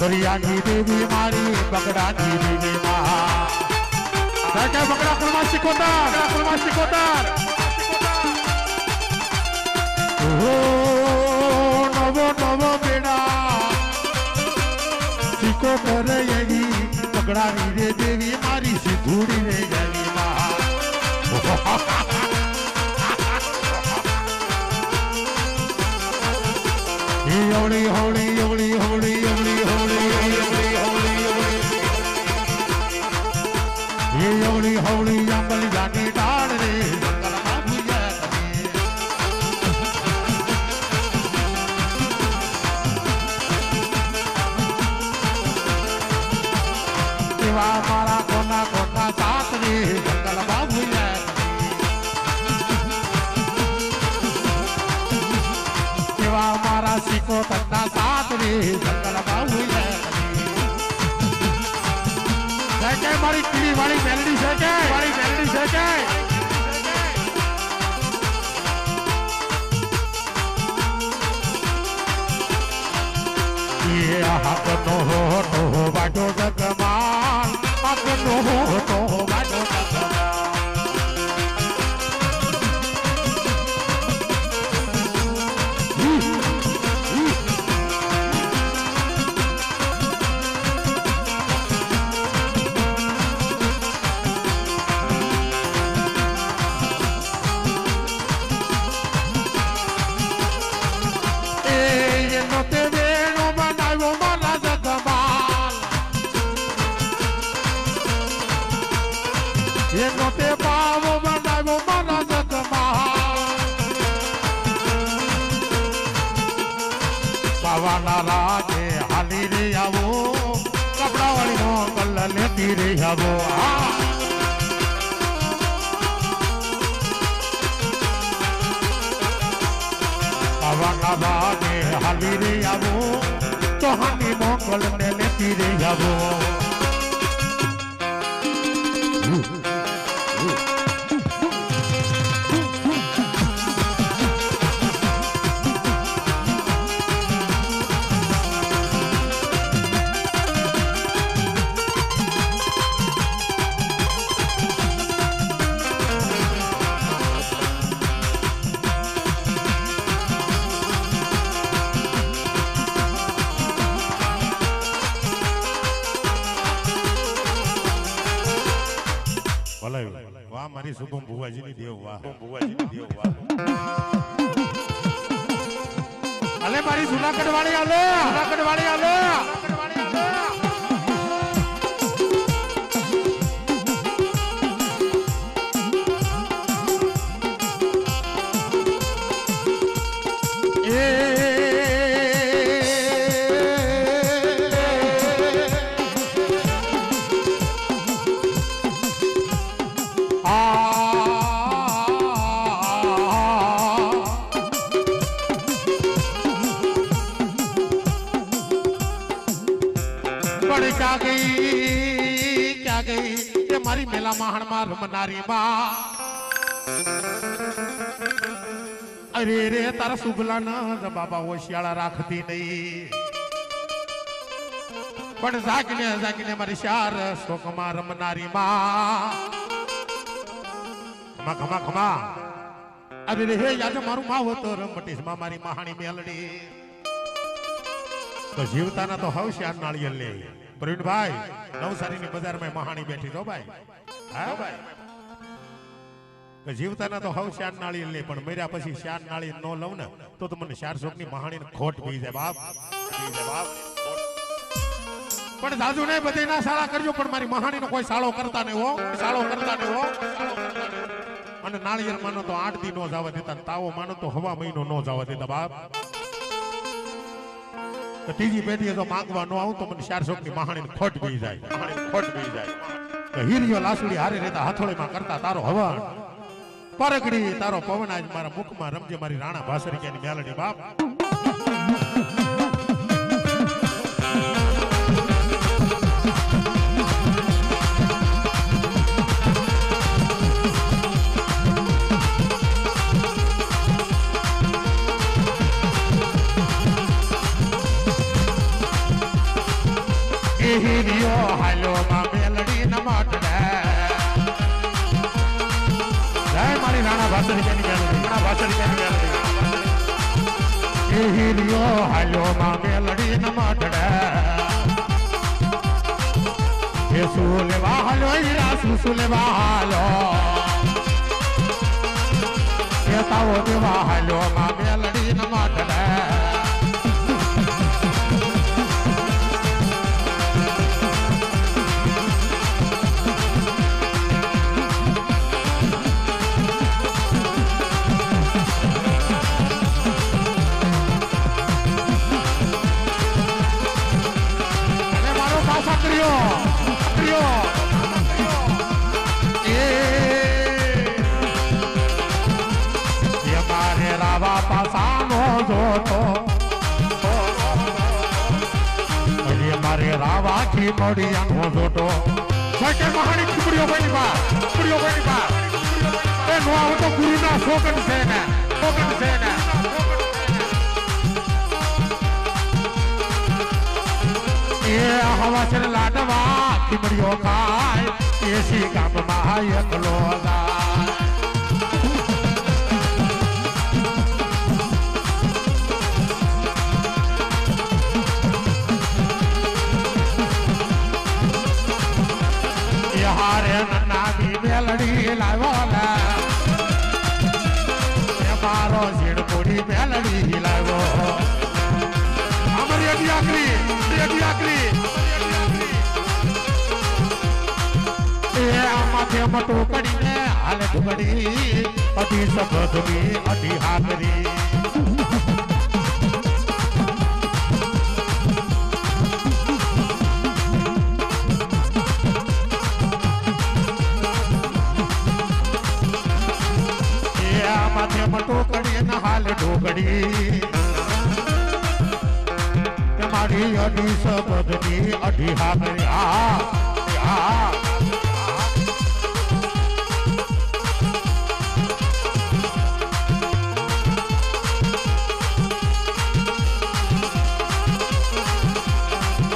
दरिया की देवी मारी बकरा की देवी मारा क्या बकरा कुलमा सिकोतार कुलमा सिकोतार ओ नवो नवो बेड़ा सिको कर यही बकरा देवी मारी सिधूरी रे હોળી હોળી હોળી હોળી હોળી હોળી હોળી હોળી હોળી હોળી હોળી તો તત્તા સાત રે સંકલ બાહુ છે કે મારી ટીવી વાળી મેલડી છે કે મારી મેલડી છે કે હાથ નો હો નો વાટો જગમાન હાથ નો પાવાના રાજે હાલી રે આવો કપડા વાળી નો કલ્લ લેતી રે આવો હા. આવાના બાગે હાલી રે આવો ચૌહાની મોકલ ને લેતી રે આવો ભુવાજીની દેવ વાહ ભુવાજીની દેવ વાહ અલે મારી જુનાગઢ વાળી આલે જુનાગઢ વાળી આલે મારી મેલા માહણમાં રમનારી માં. અરે રે, તારા સુગલા ના બાબા હોશિયાળા રાખતી નહીં. પણ જાગીને જાગીને મારી શાર શોકમાં રમનારી માં. ખમા ખમા અરે રે, હે યાદ મારું માવતર તો રમટીસમાં મારી મહાણી મેલડી. તો જીવતાના તો હવશ્યા નાળિયેર લે. પ્રવીણભાઈ, નવસારીની બજારમાં મહાણી બેઠી તો ભાઈ. હા? ભાઈ જીવતાના તો હવ શાર નાળી લે, પણ મર્યા પછી શાર નાળી નો લઉં ને, તો તમને મને ચારની મહાણી ખોટ પી જાય, બાપ. પણ દાદુ ને બધી ના શાળા કરજો, પણ મારી મહાણી કોઈ સાળો કરતા નહીં હો શાળો કરતા નહીં હો. અને નાળિયેર માનો તો આઠ દી નો જવા દેતા તાવો માનો તો હવા મહિનો નો જવા દેતા, બાપ. તો ત્રીજી પેઢીએ તો માંગવા ન આવું તો મને ચારસો ની મહાણી ખોટ પી જાય. મહાણીને ખોટ પી જાય. તો હીરિયો લાસુડી હારે રહેતા હાથોળીમાં કરતા તારો હવન. પરકડી તારો પવન આજ મારા મુખમાં રમજે મારી રાણા ભાસરિયાની મેલડી બાપ. ಹಿರಿಯೋ ಹಲೋ ಮೇಲಡಿ ನಮಾಟದ ಜಯ ಮಾಡಿ ನಾಣ ಭಾಷಣಿಕೆ ನಾಣ ಭಾಷಣಿಕೆ ಹಿರಿಯೋ ಹಲೋ ಮೇಲಡಿ ನಮಾಟದ ಸುಲೆ ವಾಹಲೋ ಇರಾ ಸುಸುಲೆ ವಾಹಲೋ ಏತಾವೋ ದೇವಾಹಲೋ ಮಾಮೇ કી મોડિયાનો જોતો સકે મહાણી ખીબડીઓ કોઈની બા ખીબડીઓ કોઈની બા. એ નો આવું તો ગુરુના શોકન છે ને શોકન છે ને એ હવા છે લાડવા ખીમડીઓ ખાય એસી ગામમાં એકલો જાય હારે નાની મેલડી લાવ્યો લે એ મારો ઝીણપુરી મેલડી લાવ્યો. અમારી અડી આકરી અડી આકરી એ આમાંથી મટું કરીને હાલે ઢુકડી અઢી સબધની અઢી હાકરી એ આમાંથી મટું કરીને હાલે ઢોકડી તમારી અઢી સબધની અઢી હાકરી આ આ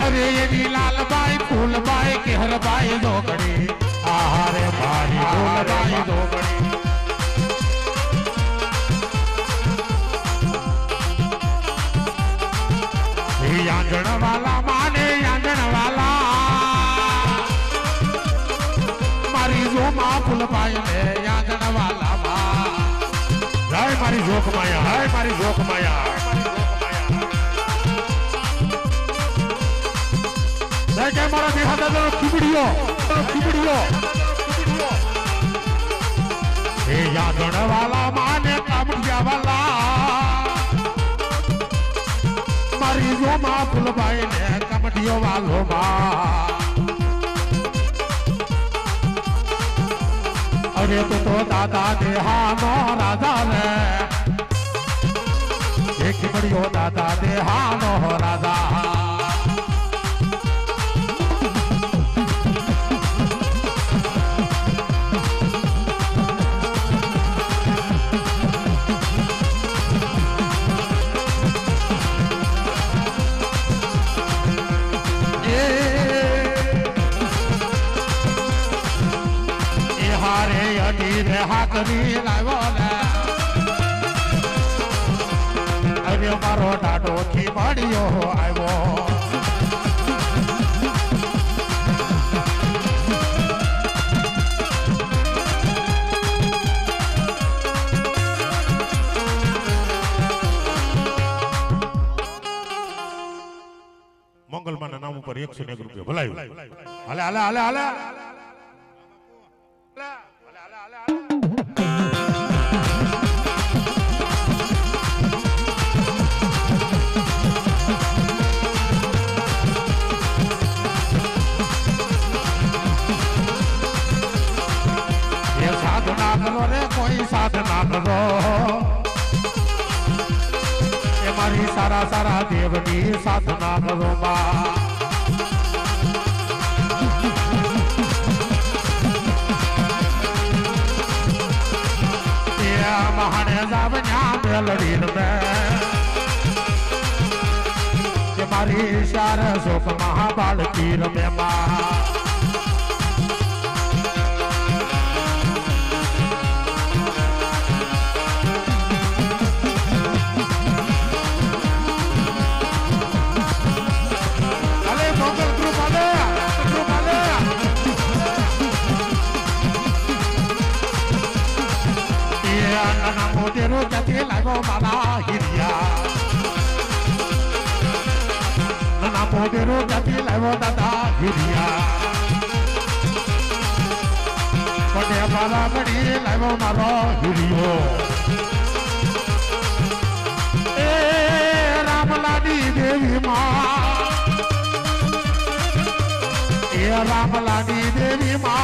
અરે એની લાલબાઈ ફૂલબાઈ કેહરબાઈ દોગડી આહારે મારી ફૂલબાઈ દોગડી माई ने यादन वाला हाय मारी जोक माया, हाय मारी जोक माया। देखे मारा बिहार दादा खिबड़ियो खिबड़ियो हे यादन वाला माने कामड़िया वाला। मारी जो माँ फुलबाई ने कमटियो वालो माँ मागणे तो तो दादा देहा नो जाने। एक बड़ी हो दादा देहा नो राजा એકસો ને એક રૂપિયા ભલાયું હાલે હાલે હાલે હાલે એ સાધના કરો રે કોઈ સાધના કરો એ મારી સારા સારા દેવની સાધના કરો બા જાવન્યા મેલડી ને કે મારી શાર શોક મહાબાળકી રમ્યા અલે तेरो जति लागो मारा हिरिया ना मोदेरो जति लागो दादा हिरिया बड़े मारा बड़ी लागो मारो हिरियो ए रामलाडी देवी माँ ए रामलाडी देवी माँ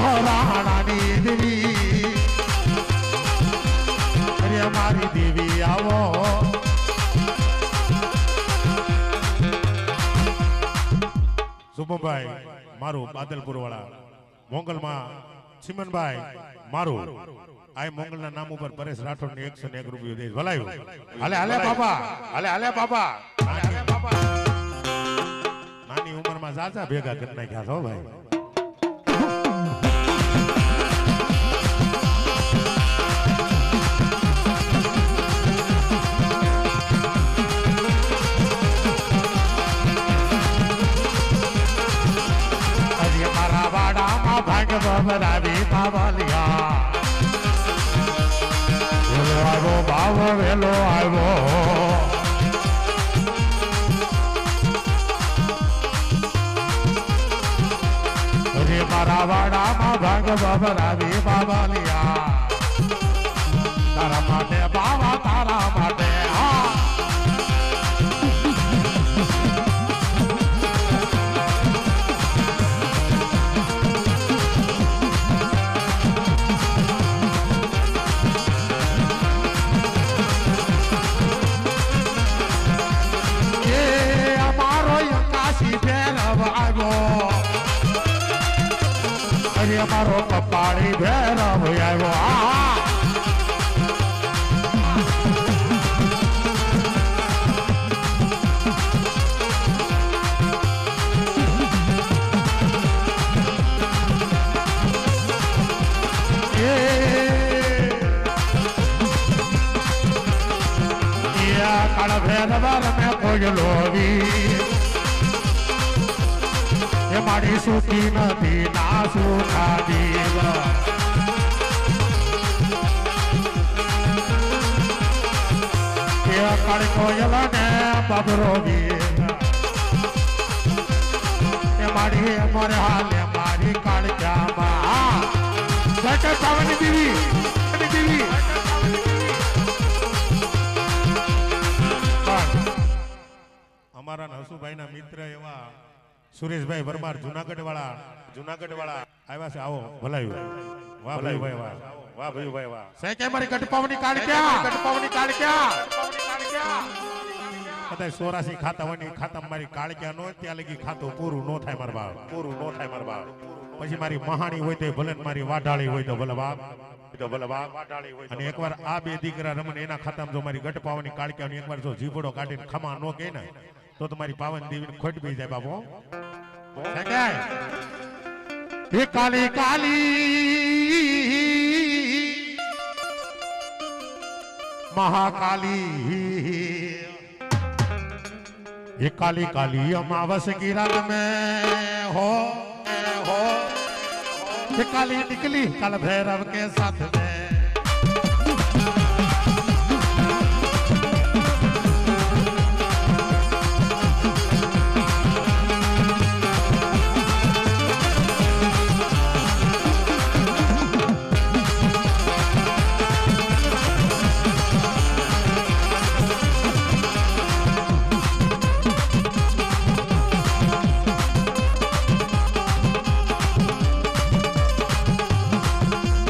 ओ देवी શુભમભાઈ મારું બાદલપુર વાળા મોંગલમાં ચિમનભાઈ, મારું. આ મોંગલના નામ ઉપર પરેશ રાઠોડ ને એકસો ને એક રૂપિયો દઈશ ભલાયું. હાલે હાલે બાપા. હાલે હાલે બાપા. નાની ઉંમરમાં જાજા ભેગા કરી નાખ્યા છો ભાઈ. મારા વાડામાં ભાગ બબરાવી પાવલિયા તારા માટે બાવા તારા માટે હા અમારો કાશી ભેરવ આવ્યો. આ કાળ ભેરવર મેં કોઈ એ મારી સુખી નથી, ના સુખા દેવ. એ કાળ કોયલ ને બબરો એ મારી મોરે હાલે, મારી કાળ જટ પવન દીવી પવન અમારા નસુભાઈના મિત્ર એવા સુરેશભાઈ પરમાર જુનાગઢ વાળા જુનાગઢ વાળા આવ્યા છે. આવો ભલાયું. વાહ ભાઈ વાહ. વાહ ભાઈ ભાઈ વાહ. સે મારી ગટપાવની કાઢ ક્યાં? કટપાવની કાઢ ક્યાં? સોરાસી ખાતા હોય ખાતામાં મારી કાળક્યા નો ત્યાં લગી ખાતું પૂરું નો થાય મારા બાપ. પૂરું નો થાય મારા બાપ. પછી મારી મહાણી હોય તો ભલે મારી વાઢાળી હોય તો ભલે બાપ. તો ભલે બાપ. અને એકવાર આ બે દીકરા રમણ એના ખાતામાં જો મારી ગટ પાવાની કાળક્યા એકવાર જો જીભડો કાઢીને ખમા નો કે ને તો તમારી પાવન દેવીને ખોટ બી જાય બાપો સંગાય હે કાલી કાલી મહાકાલી ये काली काली अमावस की रात में हो हो ये काली निकली कल भैरव के साथ में